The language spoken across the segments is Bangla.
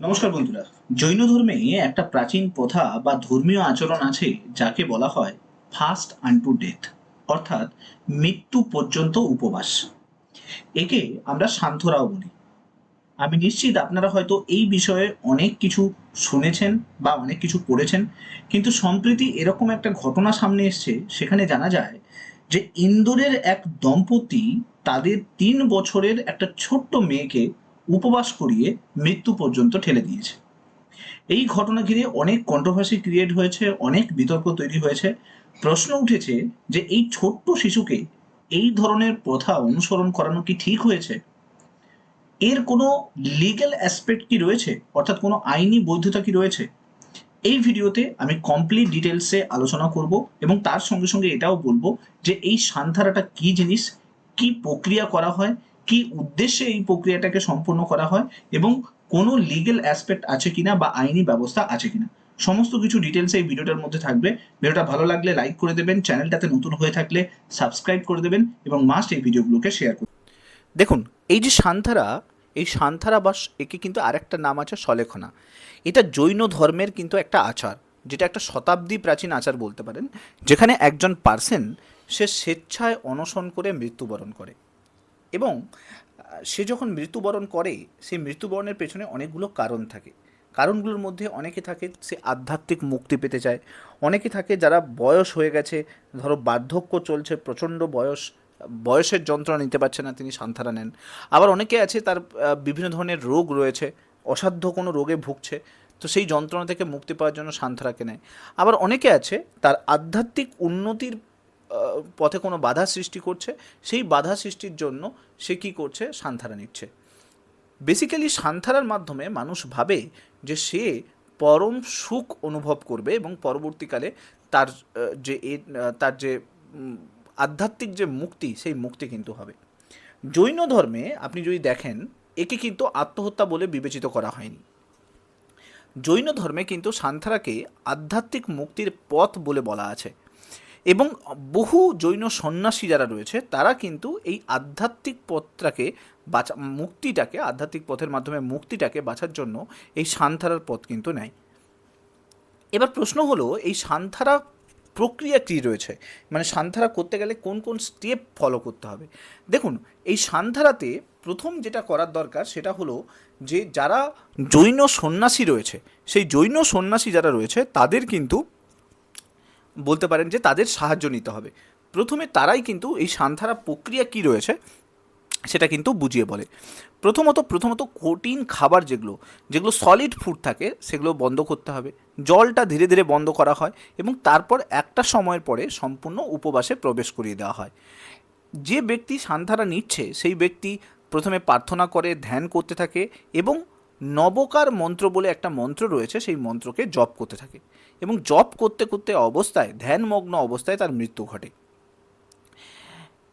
নমস্কার বন্ধুরা। জৈন ধর্মে একটা প্রাচীন প্রথা বা ধর্মীয় আচরণ আছে যাকে বলা হয় ফাস্ট আনটু ডেথ অর্থাৎ মৃত্যু পর্যন্ত উপবাস। একে আমরা শান্তরাও বলি। আমি নিশ্চিত আপনারা হয়তো এই বিষয়ে অনেক কিছু শুনেছেন বা অনেক কিছু করেছেন, কিন্তু সম্প্রতি এরকম একটা ঘটনা সামনে এসছে, সেখানে জানা যায় যে ইন্দোরের এক দম্পতি তাদের তিন বছরের একটা ছোট্ট মেয়েকে উপবাস করিয়ে মৃত্যু পর্যন্ত ঠেলে দিয়েছে। এই ঘটনা ঘিরে অনেক কন্ট্রোভার্সি ক্রিয়েট হয়েছে, অনেক বিতর্ক তৈরি হয়েছে। প্রশ্ন উঠেছে যে এই ছোট্ট শিশুকে এই ধরনের প্রথা অনুসরণ করানো কি ঠিক হয়েছে? এর কোনো লিগ্যাল অ্যাসপেক্ট কি রয়েছে? অর্থাৎ কোনো আইনি বৈধতা কি রয়েছে? এই ভিডিওতে আমি কমপ্লিট ডিটেলসে আলোচনা করব এবং তার সঙ্গে সঙ্গে এটাও বলব যে এই সান্থারাটা কি জিনিস, কি প্রক্রিয়া করা হয় কি উদ্দেশ্যে এই প্রক্রিয়াটাকে সম্পূর্ণ করা হয় এবং কোনো লিগ্যাল অ্যাসপেক্ট আছে কিনা বা আইনি ব্যবস্থা আছে কিনা। সমস্ত কিছু ডিটেলস এই ভিডিওটার মধ্যে থাকবে। ভিডিওটা ভালো লাগলে লাইক করে দেবেন চ্যানেলটাতে নতুন হয়ে থাকলে সাবস্ক্রাইব করে দেবেন এবং মাস্ট এই ভিডিওগুলোকে শেয়ার করবেন দেখুন, এই যে সান্থারা এই সান্থারা বা একে কিন্তু আরেকটা নাম আছে সলেখনা। এটা জৈন ধর্মের কিন্তু একটা আচার, যেটা একটা শতাব্দী প্রাচীন আচার বলতে পারেন, যেখানে একজন পার্সন সে স্বেচ্ছায় অনশন করে মৃত্যুবরণ করে। এবং সে যখন মৃত্যুবরণ করে সেই মৃত্যুবরণের পেছনে অনেকগুলো কারণ থাকে। কারণগুলোর মধ্যে অনেকে থাকে, সে আধ্যাত্মিক মুক্তি পেতে চায়। অনেকে থাকে যারা বয়স হয়ে গেছে, ধরো বার্ধক্য চলছে, প্রচণ্ড বয়স, বয়সের যন্ত্রণা নিতে পারছে না, তিনি সান্থারা নেন। আবার অনেকে আছে তার বিভিন্ন ধরনের রোগ রয়েছে, অসাধ্য কোনো রোগে ভুগছে, তো সেই যন্ত্রণা থেকে মুক্তি পাওয়ার জন্য সান্থারাকে নেয় আবার অনেকে আছে তার আধ্যাত্মিক উন্নতির পথে কোনো বাধা সৃষ্টি করছে, সেই বাধা সৃষ্টির জন্য সে কী করছে? সান্থারা নিচ্ছে। বেসিক্যালি সান্থারার মাধ্যমে মানুষ ভাবে যে সে পরম সুখ অনুভব করবে এবং পরবর্তীকালে তার যে তার যে আধ্যাত্মিক যে মুক্তি, সেই মুক্তি কিন্তু হবে। জৈন ধর্মে আপনি যদি দেখেন, একে কিন্তু আত্মহত্যা বলে বিবেচিত করা হয়নি। জৈন ধর্মে কিন্তু সান্থারাকে আধ্যাত্মিক মুক্তির পথ বলে বলা আছে। এবং বহু জৈন সন্ন্যাসী যারা রয়েছে, তারা কিন্তু এই আধ্যাত্মিক পথটাকে বাঁচা, মুক্তিটাকে, আধ্যাত্মিক পথের মাধ্যমে মুক্তিটাকে বাঁচার জন্য এই সান্থারার পথ কিন্তু নেয়। এবার প্রশ্ন হলো, এই সান্থারা প্রক্রিয়া কী রয়েছে? মানে সান্থারা করতে গেলে কোন কোন স্টেপ ফলো করতে হবে? দেখুন, এই সান্থারাতে প্রথম যেটা করার দরকার সেটা হলো যে, যারা জৈন সন্ন্যাসী রয়েছে, সেই জৈন সন্ন্যাসী যারা রয়েছে, তাদের কিন্তু বলতে পারেন যে তাদের সাহায্য নিতে হবে। প্রথমে তারাই কিন্তু এই সান্থারা প্রক্রিয়া কী রয়েছে, সেটা কিন্তু বুঝিয়ে বলে। প্রথমত প্রথমত কঠিন খাবার যেগুলো যেগুলো সলিড ফুড থাকে, সেগুলো বন্ধ করতে হবে। জলটা ধীরে ধীরে বন্ধ করা হয় এবং তারপর একটা সময়ের পরে সম্পূর্ণ উপবাসে প্রবেশ করিয়ে দেওয়া হয়। যে ব্যক্তি সান্থারা নিচ্ছে, সেই ব্যক্তি প্রথমে প্রার্থনা করে, ধ্যান করতে থাকে এবং নবকার মন্ত্র বলে একটা মন্ত্র রয়েছে, সেই মন্ত্রকে জপ করতে থাকে। এবং জপ করতে করতে অবস্থায়, ধ্যানমগ্ন অবস্থায় তার মৃত্যু ঘটে।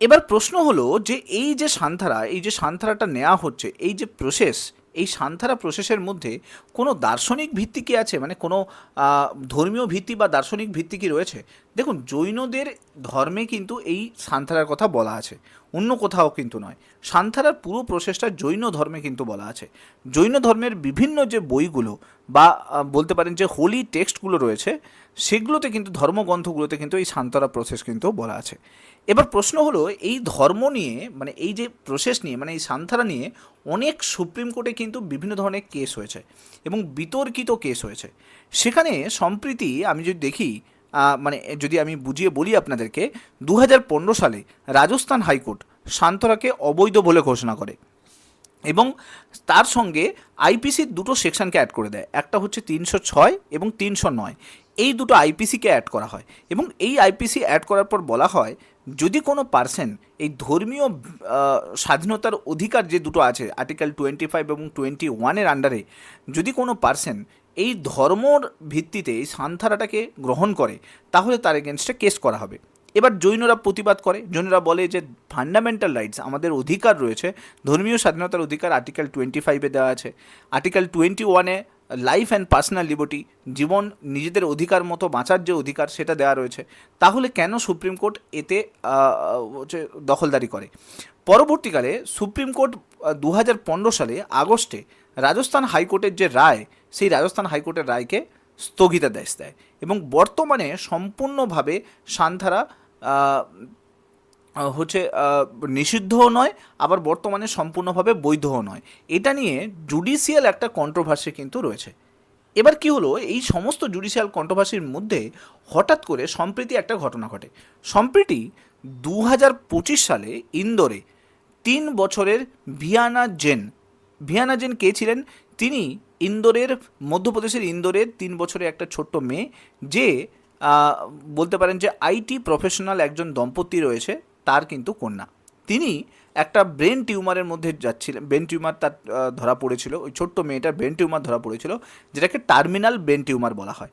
এবার প্রশ্ন হলো যে, এই যে সান্থারা, এই যে সান্থারাটা নেওয়া হচ্ছে, এই যে প্রসেস এই সান্থারা প্রসেসের মধ্যে কোনো দার্শনিক ভিত্তি কি আছে? মানে কোনো ধর্মীয় ভিত্তি বা দার্শনিক ভিত্তি কি রয়েছে? দেখুন, জৈনদের ধর্মে কিন্তু এই সান্থারার কথা বলা আছে, অন্য কোথাও কিন্তু নয়। সান্থারার পুরো প্রসেসটা জৈন ধর্মে কিন্তু বলা আছে। জৈন ধর্মের বিভিন্ন যে বইগুলো বা বলতে পারেন যে হোলি টেক্সটগুলো রয়েছে, সেগুলোতে কিন্তু ধর্মগ্রন্থগুলোতে কিন্তু এই সান্তারা প্রসেস কিন্তু বলা আছে। এবার প্রশ্ন হলো, এই ধর্ম নিয়ে মানে এই যে প্রসেস নিয়ে মানে এই সান্থারা নিয়ে অনেক সুপ্রিম কোর্টে কিন্তু বিভিন্ন ধরনের কেস হয়েছে এবং বিতর্কিত কেস হয়েছে। সেখানে সম্প্রীতি, আমি যদি দেখি মানে যদি আমি বুঝিয়ে বলি আপনাদেরকে দু হাজার পনেরো সালে রাজস্থান হাইকোর্ট সান্তরাকে অবৈধ বলে ঘোষণা করে এবং তার সঙ্গে আইপিসির দুটো সেকশনকে অ্যাড করে দেয়। একটা হচ্ছে তিনশো ছয় এবং তিনশো নয়। এই দুটো আইপিসিকে অ্যাড করা হয়। এবং এই আইপিসি অ্যাড করার পর বলা হয়, যদি কোনো পার্সন এই ধর্মীয় স্বাধীনতার অধিকার যে দুটো আছে আর্টিকেল টোয়েন্টি ফাইভ এবং টোয়েন্টি ওয়ানের আন্ডারে যদি কোনো পার্সন এই ধর্মর ভিত্তিতে এই সান্থারাটাকে গ্রহণ করে, তাহলে তার এগেনস্টে কেস করা হবে। এবার জৈনরা প্রতিবাদ করে। জৈনরা বলে যে ফান্ডামেন্টাল রাইটস আমাদের অধিকার রয়েছে। ধর্মীয় স্বাধীনতার অধিকার আর্টিকেল টোয়েন্টি ফাইভে দেওয়া আছে। আর্টিকেল টোয়েন্টি ওয়ানে লাইফ অ্যান্ড পার্সোনাল লিবার্টি জীবন নিজেদের অধিকার মতো বাঁচার যে অধিকার সেটা দেওয়া রয়েছে, তাহলে কেন সুপ্রিম কোর্ট এতে হচ্ছে দখলদারি করে? পরবর্তীকালে সুপ্রিম কোর্ট দু হাজার পনেরো সালে আগস্টে রাজস্থান হাইকোর্টের যে রায়, সেই রাজস্থান হাইকোর্টের রায়কে স্থগিতাদেশ দেয় এবং বর্তমানে সম্পূর্ণভাবে সান্থারা হচ্ছে নিষিদ্ধও নয়, আবার বর্তমানে সম্পূর্ণভাবে বৈধও নয়। এটা নিয়ে জুডিশিয়াল একটা কন্ট্রোভার্সি কিন্তু রয়েছে। এবার কি হলো, এই সমস্ত জুডিশিয়াল কন্ট্রোভার্সির মধ্যে হঠাৎ করে সম্প্রতি একটা ঘটনা ঘটে। সম্প্রতি দু সালে ইন্দোরে তিন বছরের ভিয়ানা জেন ভিয়ানা জেন কে ছিলেন? তিনি ইন্দোরের, মধ্যপ্রদেশের ইন্দোরের তিন বছরের একটা ছোট্ট মেয়ে, যে বলতে পারেন যে আইটি প্রফেশনাল একজন দম্পতি রয়েছে। তার কিন্তু কন্যা। তিনি একটা ব্রেন টিউমারের মধ্যে যাচ্ছিলেন ব্রেন টিউমার তার ধরা পড়েছিল। ওই ছোট্ট মেয়েটার ব্রেন টিউমার ধরা পড়েছিল, যেটাকে টার্মিনাল ব্রেন টিউমার বলা হয়।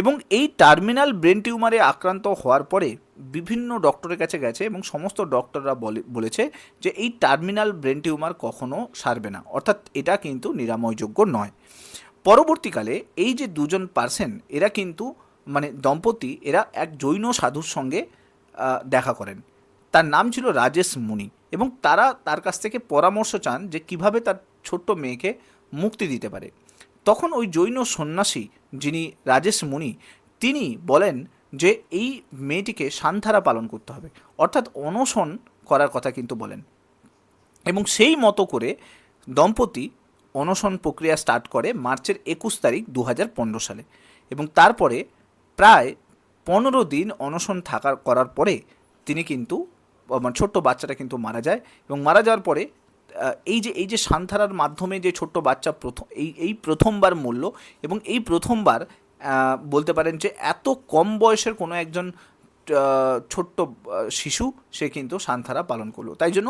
এবং এই টার্মিনাল ব্রেন টিউমারে আক্রান্ত হওয়ার পরে বিভিন্ন ডক্টরের কাছে গেছে এবং সমস্ত ডক্টররা বলে, বলেছে যে এই টার্মিনাল ব্রেন টিউমার কখনো সারবে না। অর্থাৎ এটা কিন্তু নিরাময়যোগ্য নয়। পরবর্তীকালে এই যে দুজন পার্সেন, এরা কিন্তু মানে দম্পতি, এরা এক জৈন সাধুর সঙ্গে দেখা করেন। তার নাম ছিল রাজেশ মুনি এবং তারা তার কাছ থেকে পরামর্শ চান যে কীভাবে তার ছোট্ট মেয়েকে মুক্তি দিতে পারে। তখন ওই জৈন সন্ন্যাসী যিনি রাজেশ মুনি, তিনি বলেন যে এই মেয়েটিকে সান্ধারা পালন করতে হবে। অর্থাৎ অনশন করার কথা কিন্তু বলেন। এবং সেই মতো করে দম্পতি অনশন প্রক্রিয়া স্টার্ট করে মার্চের একুশ তারিখ দু হাজার পনেরো সালে। এবং তারপরে প্রায় পনেরো দিন অনশন থাকার, করার পরে তিনি কিন্তু মানে ছোট্ট বাচ্চাটা কিন্তু মারা যায় এবং মারা যাওয়ার পরে এই যে এই যে সান্থারার মাধ্যমে যে ছোট্ট বাচ্চা প্রথম, এই এই প্রথমবার মূল্য এবং এই প্রথমবার বলতে পারেন যে এত কম বয়সের কোনো একজন ছোট্ট শিশু সে কিন্তু সান্থারা পালন করল। তাই জন্য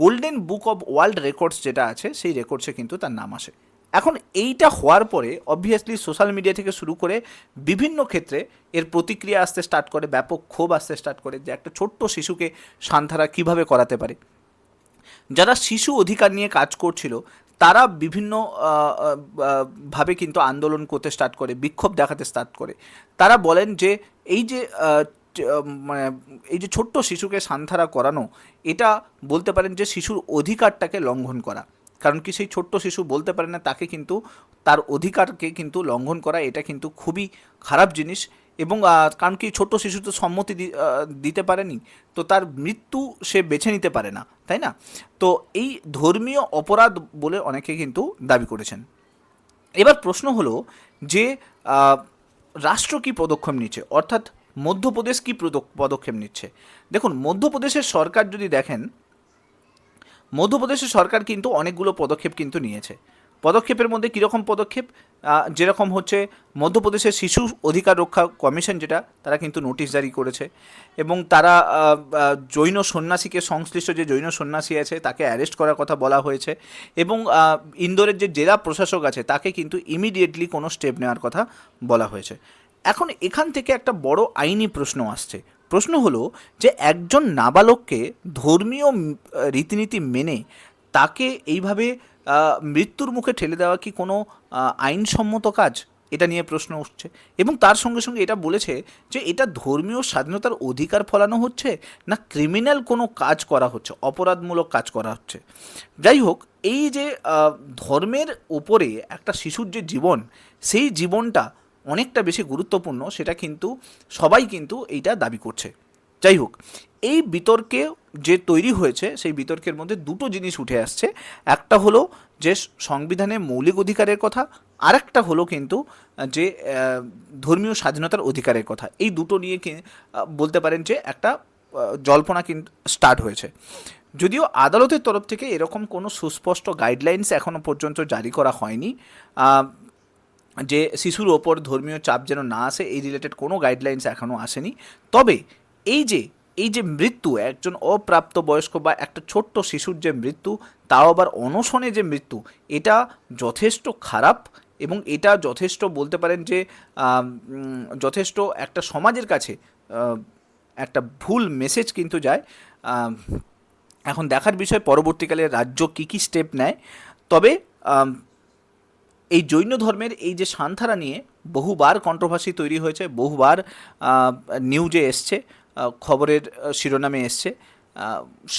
golden book of world records যেটা আছে, সেই রেকর্ডসে কিন্তু তার নাম আসে। এখন এইটা হওয়ার পরে অবভিয়াসলি সোশ্যাল মিডিয়া থেকে শুরু করে বিভিন্ন ক্ষেত্রে এর প্রতিক্রিয়া আসতে স্টার্ট করে, ব্যাপক ক্ষোভ আসতে স্টার্ট করে যে একটা ছোট্ট শিশুকে সান্থারা কীভাবে করাতে পারে। যারা শিশু অধিকার নিয়ে কাজ করছিল, তারা বিভিন্ন ভাবে কিন্তু আন্দোলন করতে স্টার্ট করে, বিক্ষোভ দেখাতে স্টার্ট করে। তারা বলেন যে এই যে মানে এই যে ছোট্ট শিশুকে সান্থারা করানো, এটা বলতে পারেন যে শিশুর অধিকারটাকে লঙ্ঘন করা। কারণ কি সেই ছোট্ট শিশু বলতে পারে না, তাকে কিন্তু তার অধিকারকে কিন্তু লঙ্ঘন করা, এটা কিন্তু খুবই খারাপ জিনিস। এবং কারণ কি ছোট্ট শিশু তো সম্মতি দিতে পারেনি, তো তার মৃত্যু সে বেছে নিতে পারে না, তাই না? তো এই ধর্মীয় অপরাধ বলে অনেকে কিন্তু দাবি করেছেন। এবার প্রশ্ন হলো যে রাষ্ট্র কি পদক্ষেপ নিচ্ছে? অর্থাৎ মধ্যপ্রদেশ কি পদক্ষেপ নিচ্ছে? দেখুন, মধ্যপ্রদেশের সরকার যদি দেখেন মধ্যপ্রদেশের সরকার কিন্তু অনেকগুলো পদক্ষেপ কিন্তু নিয়েছে। পদক্ষেপের মধ্যে কীরকম পদক্ষেপ? যেরকম হচ্ছে মধ্যপ্রদেশের শিশু অধিকার রক্ষা কমিশন যেটা, তারা কিন্তু নোটিশ জারি করেছে এবং তারা জৈন সন্ন্যাসীকে সংশ্লিষ্ট যে জৈন সন্ন্যাসী আছে, তাকে অ্যারেস্ট করার কথা বলা হয়েছে এবং ইন্দোরের যে জেলা প্রশাসক আছে, তাকে কিন্তু ইমিডিয়েটলি কোনো স্টেপ নেওয়ার কথা বলা হয়েছে। এখন এখান থেকে একটা বড় আইনি প্রশ্ন আসছে। প্রশ্ন হলো যে একজন নাবালককে ধর্মীয় রীতিনীতি মেনে তাকে এইভাবে মৃত্যুর মুখে ঠেলে দেওয়া কি কোনো আইনসম্মত কাজ? এটা নিয়ে প্রশ্ন উঠছে। এবং তার সঙ্গে সঙ্গে এটা বলেছে যে এটা ধর্মীয় স্বাধীনতার অধিকার ফলানো হচ্ছে না ক্রিমিনাল কোনো কাজ করা হচ্ছে, অপরাধমূলক কাজ করা হচ্ছে? যাই হোক, এই যে ধর্মের ওপরে একটা শিশুর যে জীবন, সেই জীবনটা অনেকটা বেশি গুরুত্বপূর্ণ, সেটা কিন্তু সবাই কিন্তু এইটা দাবি করছে। যাই হোক, এই বিতর্কে যে তৈরি হয়েছে, সেই বিতর্কের মধ্যে দুটো জিনিস উঠে আসছে। একটা হলো যে সংবিধানে মৌলিক অধিকারের কথা আর একটা হলো কিন্তু যে ধর্মীয় স্বাধীনতার অধিকারের কথা। এই দুটো নিয়ে বলতে পারেন যে একটা জল্পনা কিন্তু স্টার্ট হয়েছে। যদিও আদালতের তরফ থেকে এরকম কোনো সুস্পষ্ট গাইডলাইন্স এখনও পর্যন্ত জারি করা হয়নি। যে শিশুর ওপর ধর্মীয় চাপ যেন না আসে, এই রিলেটেড কোনো গাইডলাইন্স এখনও আসেনি। তবে এই যে এই যে মৃত্যু, একজন অপ্রাপ্ত বয়স্ক বা একটা ছোট্ট শিশুর যে মৃত্যু, তাও আবার অনশনে যে মৃত্যু, এটা যথেষ্ট খারাপ এবং এটা যথেষ্ট বলতে পারেন যে যথেষ্ট একটা সমাজের কাছে একটা ভুল মেসেজ কিন্তু যায়। এখন দেখার বিষয়, পরবর্তীকালে রাজ্য কী কী স্টেপ নেয়। তবে এই জৈন ধর্মের এই যে সান্থারা নিয়ে বহুবার কন্ট্রোভার্সি তৈরি হয়েছে, বহুবার নিউজে এসছে খবরের শিরোনামে এসছে।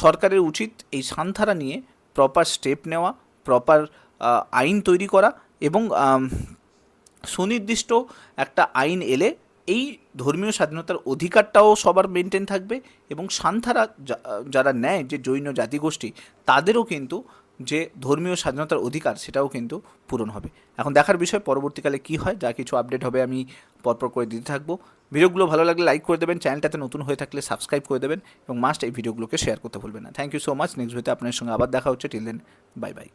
সরকারের উচিত এই সান্থারা নিয়ে প্রপার স্টেপ নেওয়া প্রপার আইন তৈরি করা এবং সুনির্দিষ্ট একটা আইন এলে এই ধর্মীয় স্বাধীনতার অধিকারটাও সবার মেনটেন থাকবে এবং সান্থারা যারা নেয় যে জৈন জাতিগোষ্ঠী, তাদেরও কিন্তু যে ধর্মীয় স্বাধীনতার অধিকার সেটাও কিন্তু পূরণ হবে। এখন দেখার বিষয় পরবর্তীকালে কি হয়, যা কিছু আপডেট হবে আমি পরপর করে দিতে থাকব। ভিডিওগুলো ভালো লাগলে লাইক করে দেবেন চ্যানেলটাতে নতুন হয়ে থাকলে সাবস্ক্রাইব করে দেবেন এবং মাস্ট এই ভিডিওগুলোকে শেয়ার করতে ভুলবেন না। Thank you so much next ভিডিওতে আপনার সঙ্গে আবার দেখা হচ্ছে। Till then bye bye